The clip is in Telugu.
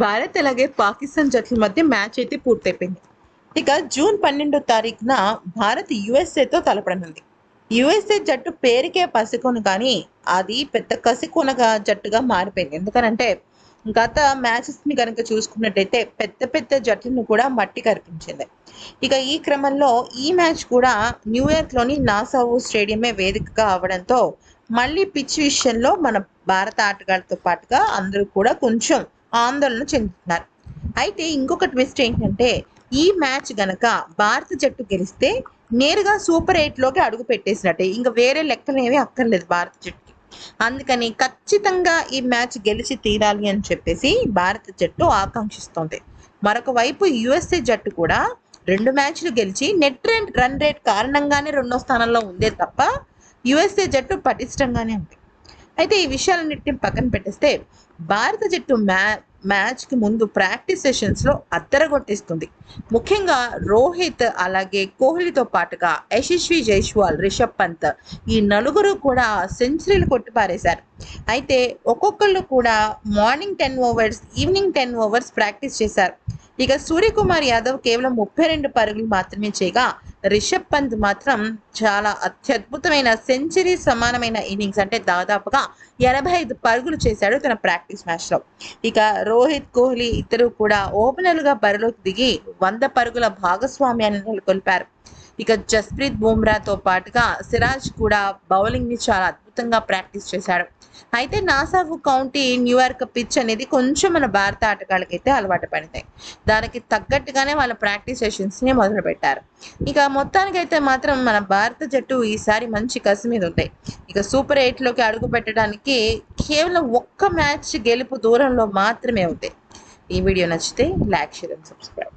భారత్ అలాగే పాకిస్తాన్ జట్ల మధ్య మ్యాచ్ అయితే పూర్తయిపోయింది. ఇక జూన్ పన్నెండో తారీఖున భారత్ యుఎస్ఏతో తలపడనుంది. యుఎస్ఏ జట్టు పేరుకే పసికొను కానీ అది పెద్ద కసికొనగా జట్టుగా మారిపోయింది. ఎందుకనంటే గత మ్యాచెస్ని కనుక చూసుకున్నట్టయితే పెద్ద పెద్ద జట్లను కూడా మట్టి కనిపించింది ఇక ఈ క్రమంలో ఈ మ్యాచ్ కూడా న్యూయార్క్లోని నాసావు స్టేడియమే వేదికగా అవడంతో మళ్ళీ పిచ్ విషయంలో మన భారత ఆటగాళ్ళతో పాటుగా అందరూ కూడా కొంచెం ఆందోళన చెందుతున్నారు. అయితే ఇంకొక ట్విస్ట్ ఏంటంటే ఈ మ్యాచ్ గనక భారత జట్టు గెలిస్తే నేరుగా సూపర్ ఎయిట్లోకి అడుగు పెట్టేసినట్టే. ఇంకా వేరే లెక్కలేవి అక్కర్లేదు భారత జట్టుకి. అందుకని ఖచ్చితంగా ఈ మ్యాచ్ గెలిచి తీరాలి అని చెప్పేసి భారత జట్టు ఆకాంక్షిస్తోంది. మరొక వైపు యుఎస్ఏ జట్టు కూడా రెండు మ్యాచ్లు గెలిచి నెట్ రేట్ రన్ రేట్ కారణంగానే రెండో స్థానంలో ఉందే తప్ప యుఎస్ఏ జట్టు పటిష్టంగానే ఉంది. అయితే ఈ విషయాలన్నింటినీ పక్కన పెట్టేస్తే భారత జట్టు మ్యా మ్యాచ్కి ముందు ప్రాక్టీస్ సెషన్స్లో అద్దరగొట్టేస్తుంది ముఖ్యంగా రోహిత్ అలాగే కోహ్లీతో పాటుగా యశస్వి జైస్వాల్ రిషబ్ పంత్ ఈ నలుగురు కూడా సెంచరీలు కొట్టిపారేశారు. అయితే ఒక్కొక్కళ్ళు కూడా morning ten overs evening ten overs practice చేశారు. ఇక సూర్యకుమార్ యాదవ్ కేవలం ముప్పై రెండు పరుగులు మాత్రమే చేయగా రిషబ్ పంత్ మాత్రం చాలా అత్యద్భుతమైన సెంచరీ సమానమైన ఇన్నింగ్స్ అంటే దాదాపుగా ఎనభై ఐదు పరుగులు చేశాడు తన ప్రాక్టీస్ మ్యాచ్లో. ఇక రోహిత్ కోహ్లీ ఇద్దరు కూడా ఓపెనర్లుగా బరిలోకి దిగి వంద పరుగుల భాగస్వామ్యాన్ని నెలకొల్పారు. ఇక జస్ప్రీత్ బుమ్రాతో పాటుగా సిరాజ్ కూడా బౌలింగ్ని చాలా అద్భుతంగా ప్రాక్టీస్ చేశాడు. అయితే నాసాఫ్ కౌంటీ న్యూయార్క్ పిచ్ అనేది కొంచెం మన భారత ఆటగాళ్ళకైతే అలవాటు పడతాయి దానికి తగ్గట్టుగానే వాళ్ళ ప్రాక్టీస్ సెషన్స్ని మొదలు పెట్టారు ఇక మొత్తానికైతే మాత్రం మన భారత జట్టు ఈసారి మంచి కసి మీద ఉంటాయి ఇక సూపర్ ఎయిట్లోకి అడుగు పెట్టడానికి కేవలం ఒక్క మ్యాచ్ గెలుపు దూరంలో మాత్రమే ఉంది. ఈ వీడియో నచ్చితే లైక్ షేర్ అండ్ సబ్స్క్రైబ్.